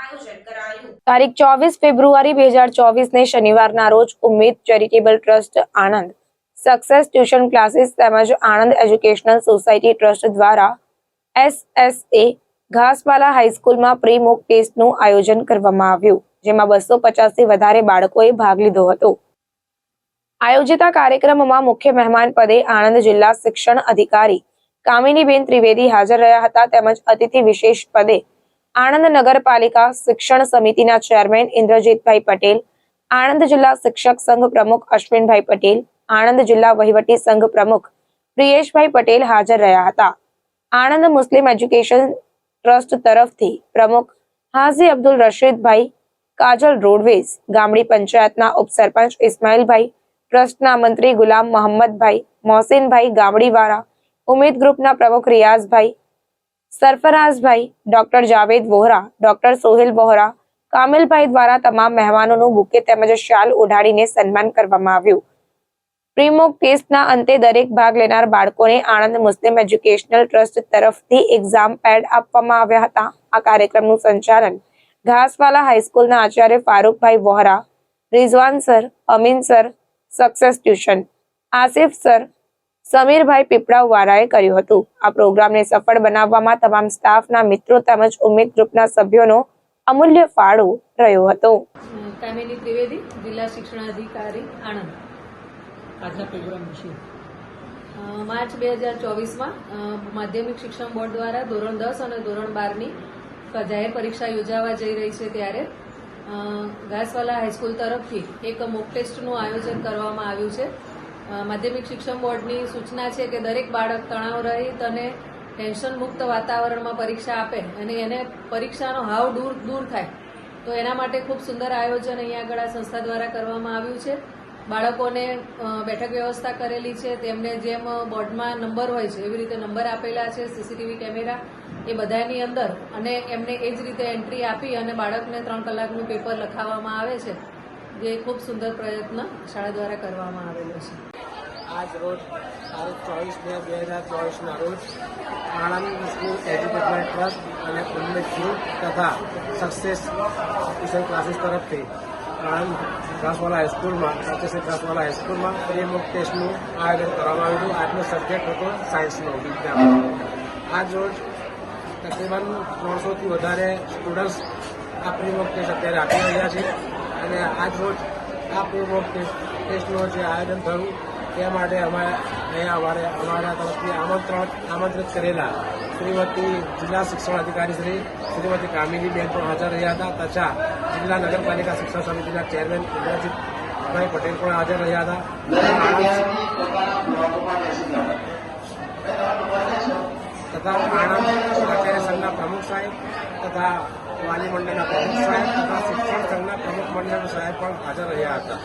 આયોજન તારીખ ચોવીસ ફેબ્રુઆરી બે હજાર ચોવીસને શનિવારના રોજ Umed charitable trust Anand success tuition classes તેમજ આણંદ એજ્યુકેશનલ સોસાયટી ટ્રસ્ટ દ્વારા એસએસએ ઘાસવાલા હાઈસ્કૂલમાં પ્રી મોક ટેસ્ટનું આયોજન કરવામાં આવ્યું, જેમાં બસો પચાસથી વધારે બાળકોએ ભાગ લીધો હતો. આયોજિત કાર્યક્રમમાં મુખ્ય મહેમાન પદે આણંદ જિલ્લા શિક્ષણ અધિકારી કામિનીબેન ત્રિવેદી હાજર રહ્યા હતા તેમજ અતિથિ વિશેષ પદે આણંદ નગરપાલિકા શિક્ષણ સમિતિના ચેરમેન ઇન્દ્રજીતભાઈ પટેલ, આણંદ જિલ્લા શિક્ષક સંઘ પ્રમુખ અશ્વિનભાઈ પટેલ, આણંદ જિલ્લા વહીવટી સંઘ પ્રમુખ પ્રિયેશભાઈ પટેલ હાજર રહ્યા હતા. આણંદ મુસ્લિમ એજ્યુકેશન ટ્રસ્ટ તરફથી પ્રમુખ હાજી અબ્દુલ રશીદભાઈ કાજલ રોડવેઝ ગામડી પંચાયતના ઉપસરપંચ ઇસ્માઇલભાઈ, ટ્રસ્ટના મંત્રી ગુલામ મોહમ્મદભાઈ, મોહસિનભાઈ ગામડીવાળા ઉમેદ ગ્રુપના પ્રમુખ રિયાઝભાઈ, સરફરાઝભાઈ, ડોક્ટર જાવેદ વોહરા, ડોક્ટર સોહેલ વોહરા, કામિલભાઈ દ્વારા તમામ મહેમાનોનું બુકે તેમજ શાલ ઓઢાડીને સન્માન કરવામાં આવ્યું. પ્રીમોક કેસના અંતે દરેક ભાગ લેનાર બાળકોને આણંદ મુસ્લિમ એજ્યુકેશનલ ટ્રસ્ટ તરફથી એક્ઝામ પેડ આપવામાં આવ્યા હતા. આ કાર્યક્રમનું સંચાલન ઘાસવાલા હાઈસ્કૂલના આચાર્ય ફારૂકભાઈ Vohra, Rizwan sir, Amin sir, success tuition, Asif sir સમીરભાઈ પીપળાવાળાએ કર્યું હતું. આ પ્રોગ્રામને સફળ બનાવવામાં તમામ સ્ટાફના મિત્રો તેમજ ઉમેદ ગ્રુપના સભ્યોનો અમૂલ્ય ફાળો રહ્યો હતો. કામિની ત્રિવેદી જિલ્લા શિક્ષણાધિકારી આણંદ. આજના પ્રોગ્રામ વિશે માર્ચ બે હજાર ચોવીસમાં માધ્યમિક શિક્ષણ બોર્ડ દ્વારા ધોરણ દસ અને ધોરણ બારની જાહેર પરીક્ષા યોજાવા જઈ રહી છે ત્યારે ઘાસવાલા હાઈસ્કૂલ તરફથી એક મોક ટેસ્ટનું આયોજન કરવામાં આવ્યું છે. માધ્યમિક શિક્ષણ બોર્ડની સૂચના છે કે દરેક બાળક તણાવ રહિત અને ટેન્શન મુક્ત વાતાવરણમાં પરીક્ષા આપે અને એને પરીક્ષાનો હાવ દૂર દૂર થાય. તો એના માટે ખૂબ સુંદર આયોજન અહીંયા આગળ આ સંસ્થા દ્વારા કરવામાં આવ્યું છે. બાળકોને બેઠક વ્યવસ્થા કરેલી છે. તેમને જેમ બોર્ડમાં નંબર હોય છે, એવી રીતે નંબર આપેલા છે, સીસીટીવી કેમેરા એ બધાની અંદર અને એમને એ જ રીતે એન્ટ્રી આપી અને બાળકને ત્રણ કલાકનું પેપર લખાવવામાં આવે છે. જે ખૂબ સુંદર પ્રયત્ન શાળા દ્વારા કરવામાં આવેલો છે. આજ રોજ તારીખ ચોવીસ બે બે હજાર ચોવીસના રોજ આણંદ સ્કૂલ એજ્યુકેશનલ ટ્રસ્ટ અને ગ્રુપ તથા સક્સેસ ટ્યુશન ક્લાસીસ તરફથી આણંદ ઘાસવાલા હાઈસ્કૂલમાં સક્સેસ ઘાસવાલા હાઈસ્કૂલમાં પ્રી ટેસ્ટનું આયોજન કરવામાં આવ્યું હતું. આજનો સબ્જેક્ટ હતો સાયન્સનો વિજ્ઞાન આજ રોજ તકરીબન ત્રણસોથી વધારે સ્ટુડન્ટ્સ આ પ્રી ટેસ્ટ અત્યારે આપી રહ્યા છે. અને આજ રોજ આ પ્રી મોક ટેસ્ટ ટેસ્ટનું જે આયોજન થયું તે માટે અમારે અહીંયા અમારે અમારા તરફથી આમંત્રણ આમંત્રિત કરેલા શ્રીમતી જિલ્લા શિક્ષણ અધિકારી શ્રી શ્રીમતી કામિનીબેન પણ હાજર રહ્યા હતા તથા જિલ્લા નગરપાલિકા શિક્ષણ સમિતિના ચેરમેન ઇન્દ્રજીતભાઈ પટેલ પણ હાજર રહ્યા હતા. તથા આણંદ આચાર્ય સંઘના પ્રમુખ સાહેબ તથા વાલી મંડળના પ્રમુખ સાહેબ તથા શિક્ષણ સંઘના પ્રમુખ મંડળ સાહેબ પણ હાજર રહ્યા હતા.